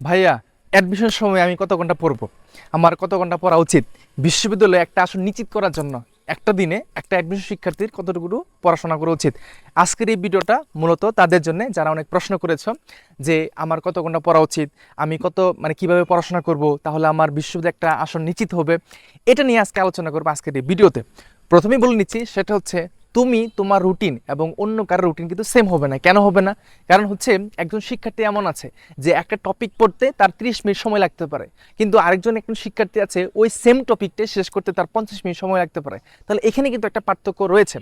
ভাইয়া অ্যাডমিশন সময় আমি কত ঘণ্টা পড়ব? আমার কত ঘণ্টা পড়া উচিত? বিশ্ববিদ্যালয়ে একটা আসন নিশ্চিত করার জন্য একটা দিনে একটা অ্যাডমিশন শিক্ষার্থীর কতটুকু পড়াশোনা করা উচিত? আজকের এই ভিডিওটা মূলত তাদের জন্য যারা অনেক প্রশ্ন করেছ যে আমার কত ঘণ্টা পড়া উচিত, আমি কত মানে কীভাবে পড়াশোনা করব, তাহলে আমার বিশ্ববিদ্যালয়ে একটা আসন নিশ্চিত হবে, এটা নিয়ে আজকে আলোচনা করব আজকের এই ভিডিওতে। প্রথমেই বলে নিচ্ছি, সেটা হচ্ছে তুমি তোমার রুটিন এবং অন্য কারোর রুটিন কিন্তু সেম হবে না। কেন হবে না? কারণ হচ্ছে একজন শিক্ষার্থী এমন আছে যে একটা টপিক পড়তে তার 30 মিনিট সময় লাগতে পারে। কিন্তু আরেকজন একজন শিক্ষার্থী আছে ওই সেম টপিকটা শেষ করতে তার পঞ্চাশ মিনিট সময় লাগতে পারে। তাহলে এখানে কিন্তু একটা পার্থক্য রয়েছে।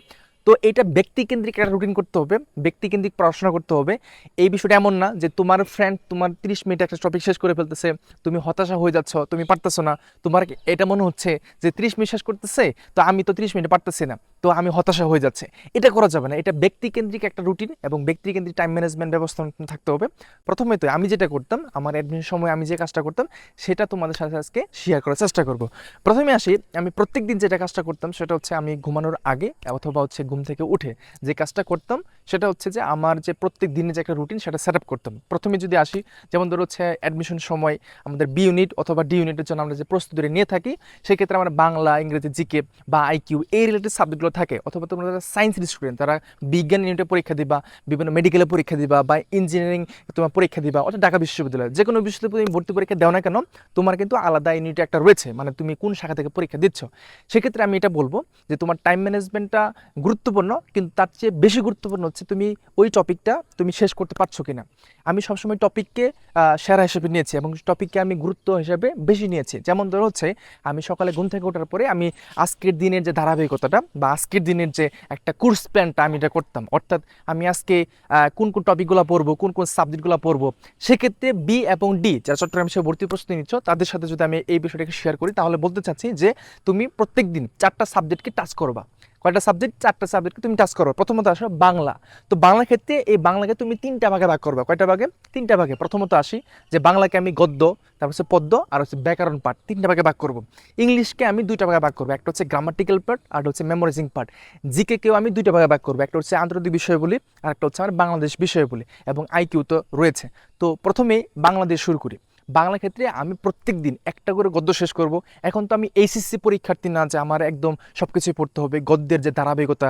তো এটা ব্যক্তিকেন্দ্রিক একটা রুটিন করতে হবে, ব্যক্তিকেন্দ্রিক পড়াশোনা করতে হবে। এই বিষয়টা এমন না যে তোমার ফ্রেন্ড তোমার 30 মিনিট একটা টপিক শেষ করে ফেলতেছে, তুমি হতাশা হয়ে যাচ্ছ, তুমি পারতেছো না। তোমার এটা মনে হচ্ছে যে 30 মিনিট শেষ করতেছে, তো আমি তো 30 মিনিট পারতেছি না, তো আমি হতাশা হয়ে যাচ্ছে। এটা করা যাবে না, এটা ব্যক্তিকেন্দ্রিক একটা রুটিন এবং ব্যক্তিকেন্দ্রিক টাইম ম্যানেজমেন্ট ব্যবস্থা থাকতে হবে। প্রথমে তো আমি যেটা করতাম, আমার অ্যাডমিশন সময় আমি যে কাজটা করতাম, সেটা তোমাদের সাথে আজকে শেয়ার করার চেষ্টা করব। প্রথমে আসি, আমি প্রত্যেক দিন যেটা কাজটা করতাম, সেটা হচ্ছে আমি ঘুমানোর আগে অথবা হচ্ছে ঘুম থেকে উঠে যে কাজটা করতাম, সেটা হচ্ছে যে আমার যে প্রত্যেক দিনে যে একটা রুটিন সেটা সেট আপ করতাম। প্রথমে যদি আসি, যেমন ধরো হচ্ছে অ্যাডমিশন সময় আমাদের বি ইউনিট অথবা ডি ইউনিটের জন্য আমরা যে প্রস্তুতি নিয়ে থাকি, সেক্ষেত্রে আমরা বাংলা, ইংরেজি জিকে বা আইকিউ এই রিলেটেড সাবজেক্টগুলো থাকে। অথবা তোমরা যারা সায়েন্সের স্টুডেন্ট তারা বিজ্ঞান ইউনিটে পরীক্ষা দিবা, বিভিন্ন মেডিকেলে পরীক্ষা দিবা বা ইঞ্জিনিয়ারিং তোমার পরীক্ষা দিবা অর্থাৎ ঢাকা বিশ্ববিদ্যালয় যে কোনো বিশ্ববিদ্যালয়ে তুমি ভর্তি পরীক্ষা দাও না কেন, তোমার কিন্তু আলাদা ইউনিট একটা রয়েছে মানে তুমি কোন শাখা থেকে পরীক্ষা দিচ্ছ। সেক্ষেত্রে আমি এটা বলব যে তোমার টাইম ম্যানেজমেন্টটা গুরুত্বপূর্ণ, কিন্তু তার চেয়ে বেশি গুরুত্বপূর্ণ হচ্ছে তুমি ওই টপিকটা তুমি শেষ করতে পারছ কিনা। আমি সবসময় টপিককে সেরা হিসেবে নিয়েছি এবং টপিককে আমি গুরুত্ব হিসেবে বেশি নিয়েছি। যেমন ধরো হচ্ছে, আমি সকালে ঘুম থেকে ওঠার পরে আমি আজকের দিনের যে ধারাবাহিকতাটা বা আজকের দিনের যে একটা কোর্স প্ল্যানটা আমি এটা করতাম। অর্থাৎ আমি আজকে কোন কোন টপিকগুলো পড়ব, কোন কোন সাবজেক্টগুলো পড়ব। সেক্ষেত্রে বি এবং ডি যারা চট্টগ্রাম হিসেবে ভর্তি প্রস্তুতি নিচ্ছ, তাদের সাথে যদি আমি এই বিষয়টাকে শেয়ার করি, তাহলে বলতে চাচ্ছি যে তুমি প্রত্যেক দিন চারটা সাবজেক্টকে টাচ করবা। কয়টা সাবজেক্ট চারটা সাবজেক্টকে তুমি টাচ করো। প্রথমত আসো বাংলা। তো বাংলা ক্ষেত্রে এই বাংলাকে তুমি তিনটা ভাগে ভাগ করবে। কয়টা ভাগে? তিনটা ভাগে। প্রথমত আসি যে বাংলাকে আমি গদ্য, তারপর হচ্ছে পদ্য আর হচ্ছে ব্যাকরণ পার্ট তিনটা ভাগে ভাগ করব। ইংলিশকে আমি দুইটা ভাগে ভাগ করব। একটা হচ্ছে গ্রামাটিক্যাল পার্ট আর হচ্ছে মেমোরাইজিং পার্ট জিকে কেউ আমি দুইটা ভাগে ভাগ করব। একটা হচ্ছে আন্তর্জাতিক বিষয় বলি আর একটা হচ্ছে আমার বাংলাদেশ বিষয় বলি এবং আইকিউ তো রয়েছে। তো প্রথমেই বাংলাদেশ শুরু করি। বাংলা ক্ষেত্রে আমি প্রত্যেক দিন একটা করে গদ্য শেষ করব। এখন তো আমি এইচএসসি পরীক্ষার্থী না, যে আমার একদম সব কিছুই পড়তে হবে, গদ্যের যে ধারাবাহিকতা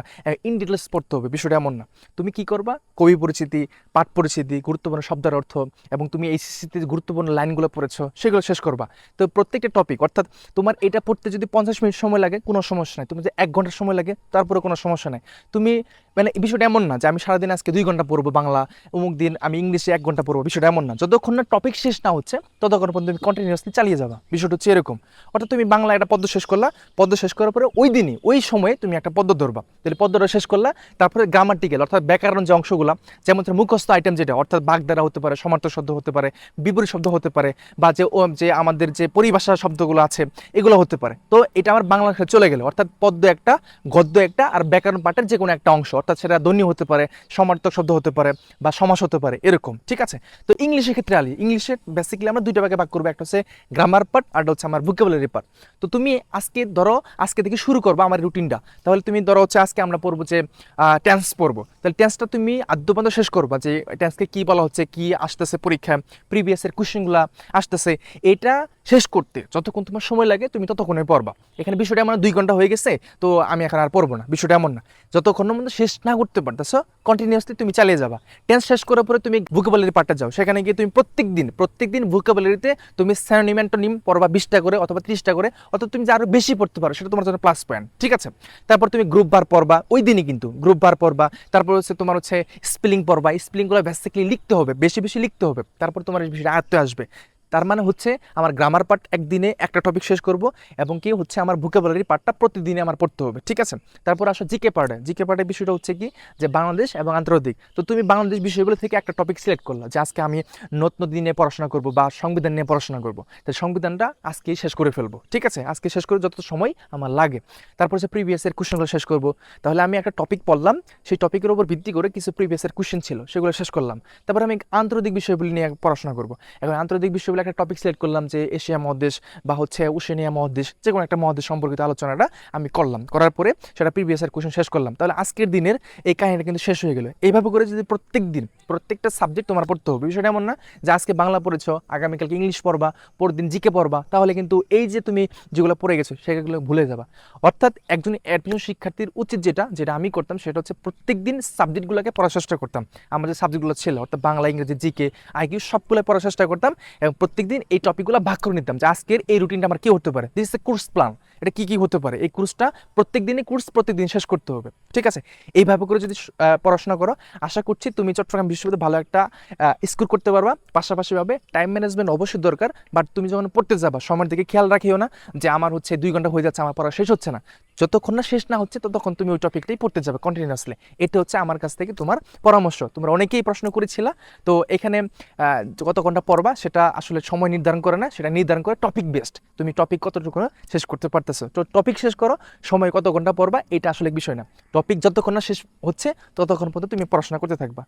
ইন ডিটেলস পড়তে হবে, বিষয়টা এমন না। তুমি কি করবা? কবি পরিচিতি, পাঠ পরিচিতি, গুরুত্বপূর্ণ শব্দের অর্থ এবং তুমি এইচএসসিতে গুরুত্বপূর্ণ লাইনগুলো পড়েছো, সেগুলো শেষ করবা। তো প্রত্যেকটা টপিক অর্থাৎ তোমার এটা পড়তে যদি পঞ্চাশ মিনিট সময় লাগে, কোনো সমস্যা নেই। তুমি যে এক ঘণ্টার সময় লাগে, তারপরে কোনো সমস্যা নেই। তুমি মানে বিষয়টা এমন না যে আমি সারাদিন আজকে দুই ঘণ্টা পড়ব বাংলা, অমুক দিন আমি ইংলিশে এক ঘণ্টা পড়ব, বিষয়টা এমন না। যতক্ষণ না টপিক শেষ না হচ্ছে ততক্ষণ পর্যন্ত তুমি কন্টিনিউসলি চালিয়ে যাবা। বিষয়টা হচ্ছে এরকম। অর্থাৎ তুমি বাংলা একটা পদ্ম শেষ করলা পদ্ম শেষ করার পরে ওই দিনই, ওই সময়ে তুমি একটা পদ্ম ধরবা। তাহলে পদ্মটা শেষ করলা, তারপরে গ্রামাটিক্যাল অর্থাৎ ব্যাকরণ যে অংশগুলো, যেমন ধরো মুখস্থ আইটেম যেটা, অর্থাৎ বাগদারা হতে পারে সমার্থক শব্দ হতে পারে, বিপরীত শব্দ হতে পারে, বা যে ও, যে আমাদের যে পরিভাষা শব্দগুলো আছে, এগুলো হতে পারে। তো এটা আমার বাংলা ভাষায় চলে গেল। অর্থাৎ পদ্ম একটা, গদ্য একটা, আর ব্যাকরণ পাঠের যে কোনো একটা অংশ, অর্থাৎ সেটা ধ্বনি হতে পারে সমার্থক শব্দ হতে পারে, বা সমাস হতে পারে, এরকম, ঠিক আছে? তো ইংলিশের ক্ষেত্রে আলি ইংলিশে বেসিক্যালি আমরা দুইটা ভাগে ভাগ করব। একটা হচ্ছে গ্রামার পার্ট আর হচ্ছে আমার ভোকাবুলারি পার্ট তো তুমি আজকে ধরো, আজকে থেকে শুরু করব আমার রুটিনটা তাহলে তুমি ধরো হচ্ছে আজকে আমরা পড়ব যে টেন্স পড়ব। তাহলে টেন্সটা তুমি আদ্যপান্ত শেষ করবা যে টেন্সকে কী বলা হচ্ছে, কি আসতেছে পরীক্ষা প্রিভিয়াসের কোশ্চেনগুলো আসতেছে। এটা শেষ করতে। যতক্ষণ তোমার সময় লাগে, তুমি ততক্ষণে পড়বা। এখানে বিষয়টা আমার দুই ঘণ্টা হয়ে গেছে, তো আমি এখন আর পড়ব না। বিষয়টা এমন না। যতক্ষণ পর্যন্ত শেষ না করতে পারতেছো কন্টিনিউসলি তুমি চালিয়ে যাবা। টেন্স শেষ করার পরে তুমি ভুকাবুলারি পার্টটা যাও। সেখানে গিয়ে তুমি প্রত্যেক দিন প্রত্যেক দিন ভুকাবুলারিতে তুমি স্যানোনিম অ্যান্টোনিম পড়বা বিশটা করে অথবা ত্রিশটা করে, অথবা তুমি যে আরও বেশি পড়তে পারো, সেটা তোমার জন্য প্লাস পয়েন্ট ঠিক আছে? তারপর তুমি গ্রুপ বার পড়বা, ওই দিনই কিন্তু গ্রুপ বার পড়বা। তারপর হচ্ছে তোমার হচ্ছে স্পেলিং পড়বা। স্পেলিংগুলো বেসিক্যালি লিখতে হবে, বেশি বেশি লিখতে হবে। তারপর তোমার বিষয়টা আয়ত্তে আসবে। তার মানে হচ্ছে আমার গ্রামার পার্ট একদিনে একটা টপিক শেষ করব এবং কি হচ্ছে আমার ভোকাবুলারি পার্টটা প্রতিদিনে আমার পড়তে হবে, ঠিক আছে? তারপর আসো জিকে পার্টে জিকে পার্টের বিষয়টা হচ্ছে কি? যে বাংলাদেশ এবং আন্তর্জাতিক। তো তুমি বাংলাদেশ বিষয়গুলো থেকে একটা টপিক সিলেক্ট করলা যে আজকে আমি নতুন নদী নিয়ে পড়াশোনা করব বা সংবিধান নিয়ে পড়াশোনা করব। তো সংবিধানটা আজকেই শেষ করে ফেলব, ঠিক আছে? আজকে শেষ করে যত সময় আমার লাগে। তারপর হচ্ছে প্রিভিয়াসের কোশ্চেনগুলো শেষ করব। তাহলে আমি একটা টপিক পড়লাম, সেই টপিকের উপর ভিত্তি করে কিছু প্রিভিয়াসের কোশ্চেন ছিল, সেগুলো শেষ করলাম। তারপর আমি আন্তর্জাতিক বিষয়গুলি নিয়ে পড়াশোনা করব। এখন আন্তর্জাতিক বিষয়গুলি লেভেলে একটা টপিক সিলেক্ট করলাম যে এশিয়া মহাদেশ বা হচ্ছে ওশেনিয়া মহাদেশ, যে কোনো একটা মহাদেশ সম্পর্কিত আলোচনাটা আমি করলাম। করার পরে সেটা প্রিভিয়াস এর কোশ্চেন শেষ করলাম। তাহলে আজকের দিনের এই কাহিনীটা কিন্তু শেষ হয়ে গেল। এইভাবে করে যদি প্রত্যেক দিন, প্রত্যেকটা সাবজেক্ট তোমার পড়তে হবে। বিষয়টা এমন না যে আজকে বাংলা পড়েছো, আগামীকালকে ইংলিশ পড়বা পরের দিন জিকে পড়বা, তাহলে কিন্তু এই যে তুমি যেগুলো পড়ে গেছো সেগুলো ভুলে যাবা। অর্থাৎ একজন অ্যাডমিশন শিক্ষার্থীর উচিত যেটা যেটা আমি করতাম সেটা হচ্ছে প্রত্যেক দিন সাবজেক্টগুলোকে পড়ার চেষ্টা করতাম। আমাদের সাবজেক্টগুলো ছিল, অর্থাৎ বাংলা, ইংরেজি, জিকে, আইকিউ সবগুলো পড়ার চেষ্টা করতাম এবং প্রত্যেক দিন এই টপিকগুলো ভাগ করে নিতাম যে আজকের এই রুটিনটা আমার কি হতে পারে? দিস এ কোর্স প্ল্যান এটা কি কি হতে পারে? এই কোর্সটা প্রত্যেক দিনই কোর্স প্রত্যেক দিন শেষ করতে হবে। ঠিক আছে? এইভাবে করে যদি পড়াশোনা করো, আশা করছি তুমি চট্টগ্রাম বিশ্ববিদ্যালয়ে ভালো একটা স্কোর করতে পারবা। পাশাপাশিভাবে টাইম ম্যানেজমেন্ট অবশ্যই দরকার বাট তুমি যখন পড়তে যাবা, সময়ের দিকে খেয়াল রাখিও না যে আমার হচ্ছে দুই ঘণ্টা হয়ে যাচ্ছে, আমার পড়া শেষ হচ্ছে না। যতক্ষণ না শেষ না হচ্ছে, ততক্ষণ তুমি ওই টপিকটাই পড়তে যাবে কন্টিনিউয়াসলি এটা হচ্ছে আমার কাছ থেকে তোমার পরামর্শ। তোমরা অনেকেই প্রশ্ন করেছিলা, তো এখানে কত ঘণ্টা পড়বা, সেটা আসলে সময় নির্ধারণ করে না, সেটা নির্ধারণ করে টপিক বেস্ট তুমি টপিক কতটুকু শেষ করতে পারতেছো তো টপিক শেষ করো, সময় কত ঘণ্টা পড়বা, এটা আসলে বিষয় না। টপিক যতক্ষণ না শেষ হচ্ছে, ততক্ষণ পর্যন্ত তুমি পড়াশোনা করতে থাকবা।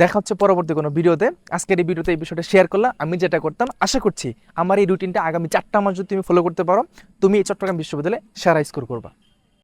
দেখা হচ্ছে পরবর্তী কোনো ভিডিওতে। আজকের এই ভিডিওতে এই বিষয়টা শেয়ার করলাম। আমি যেটা করতাম, আশা করছি আমার এই রুটিনটা আগামী চারটা মাস যদি তুমি ফলো করতে পারো, তুমি এই চট্টগ্রাম বিশ্ববিদ্যালয়ে সেরা স্কোর করবা।